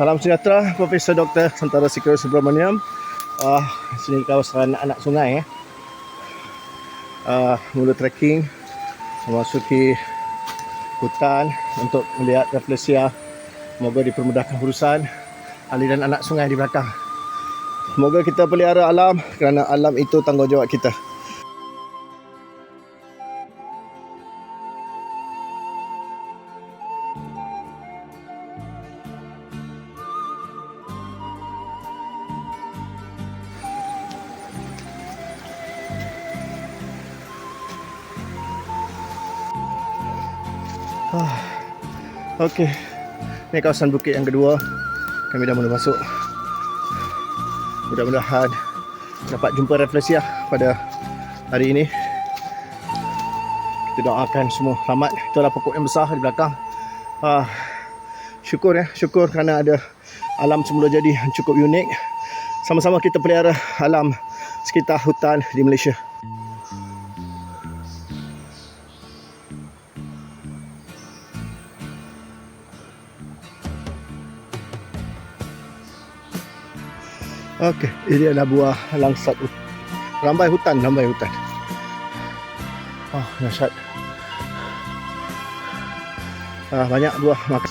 Salam sejahtera Profesor Dr. Santara Sikro Subramaniam. Uh, sini kawasan anak sungai eh. Uh, mula trekking memasuki hutan untuk melihat refleksia. Semoga dipermudahkan urusan aliran anak sungai di belakang. Semoga kita pelihara alam kerana alam itu tanggungjawab kita. Ah, Okey. Ini kawasan bukit yang kedua. Kami dah mula masuk. Mudah-mudahan dapat jumpa refleksi lah pada hari ini. Kita doakan semua selamat. Itulah pokok yang besar di belakang. Ah, syukur ya, syukur kerana ada alam semula jadi cukup unik. Sama-sama kita pelihara alam sekitar hutan di Malaysia. Okey, ini adalah buah langsat rambai hutan, rambai hutan. Oh, dahsyat. Ah, banyak buah makan.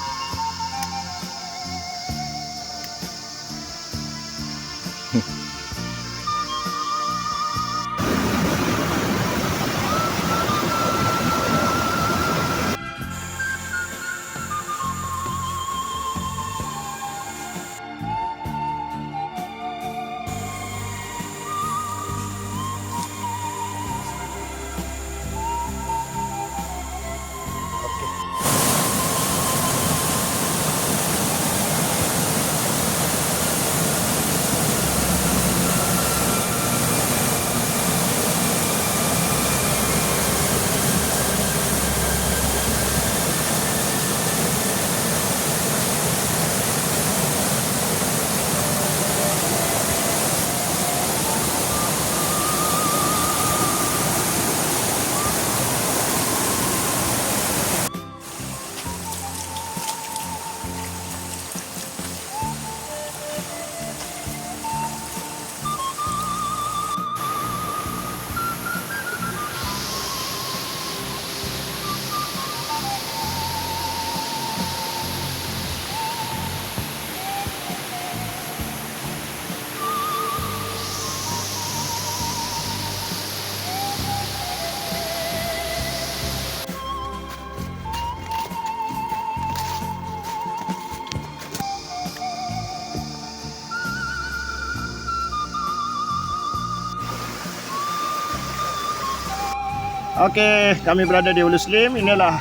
Okey, kami berada di Ulu Slim. Inilah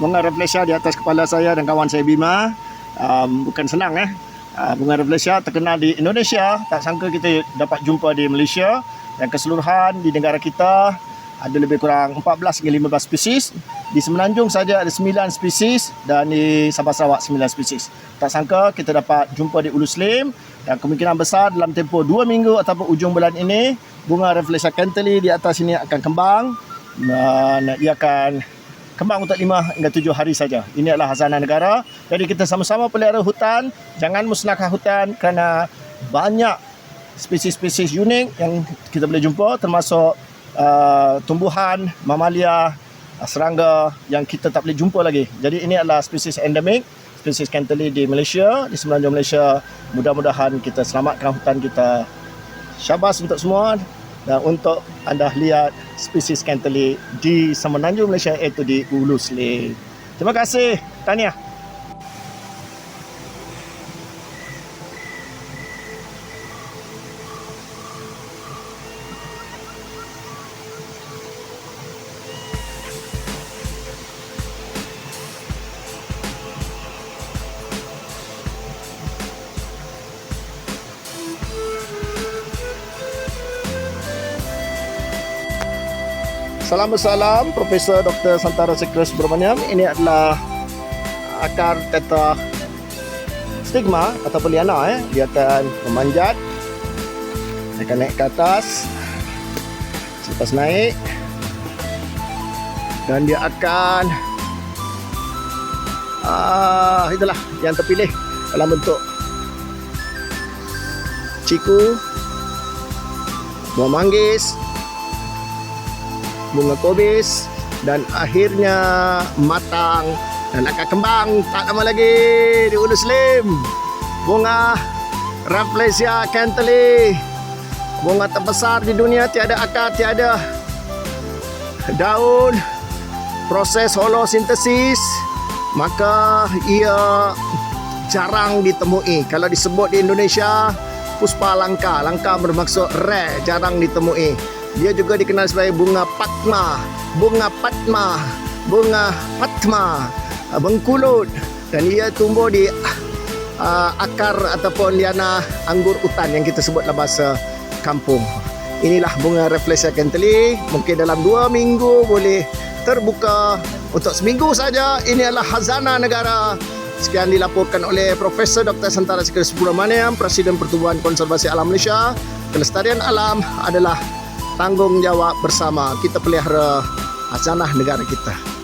bunga refleksia di atas kepala saya dan kawan saya Bima. Um, bukan senang eh. Uh, bunga refleksia terkenal di Indonesia. Tak sangka kita dapat jumpa di Malaysia. Dan keseluruhan di negara kita ada lebih kurang 14 hingga 15 spesies. Di Semenanjung saja ada 9 spesies dan di Sabah Sarawak 9 spesies. Tak sangka kita dapat jumpa di Ulu Slim dan kemungkinan besar dalam tempoh 2 minggu ataupun ujung bulan ini bunga refleksia Kenteli di atas ini akan kembang dan ia akan kembang untuk 5 hingga 7 hari saja. Ini adalah hazanah negara. Jadi kita sama-sama pelihara hutan, jangan musnahkan hutan kerana banyak spesies-spesies unik yang kita boleh jumpa termasuk uh, tumbuhan, mamalia, uh, serangga yang kita tak boleh jumpa lagi. Jadi ini adalah spesies endemik, spesies Kenteli di Malaysia, di semenanjung Malaysia. Mudah-mudahan kita selamatkan hutan kita. Syabas untuk semua dan untuk anda lihat spesies Kenteli di semenanjung Malaysia iaitu di Ulu Slim. Terima kasih. Tahniah. Salam bersalam Profesor Dr. Santara Sekre Subramaniam. Ini adalah akar teta stigma ataupun liana eh. Dia akan memanjat. Dia akan naik ke atas. Selepas naik dan dia akan ah itulah yang terpilih dalam bentuk ciku, buah manggis, bunga kobis dan akhirnya matang dan akan kembang tak lama lagi di Ulu Slim. Bunga Rafflesia Canteli. Bunga terbesar di dunia tiada akar, tiada daun. Proses holosintesis maka ia jarang ditemui. Kalau disebut di Indonesia puspa langka. Langka bermaksud rare, jarang ditemui. Dia juga dikenal sebagai bunga Padma, bunga Padma, bunga Padma, uh, bengkulut dan ia tumbuh di uh, akar ataupun liana anggur hutan yang kita sebut dalam bahasa kampung. Inilah bunga Rafflesia Canteli. Mungkin dalam dua minggu boleh terbuka. Untuk seminggu saja, ini adalah hazana negara. Sekian dilaporkan oleh Profesor Dr. Santara Sekar Subramaniam, Presiden Pertubuhan Konservasi Alam Malaysia. Kelestarian alam adalah tanggungjawab bersama. Kita pelihara hazanah negara kita.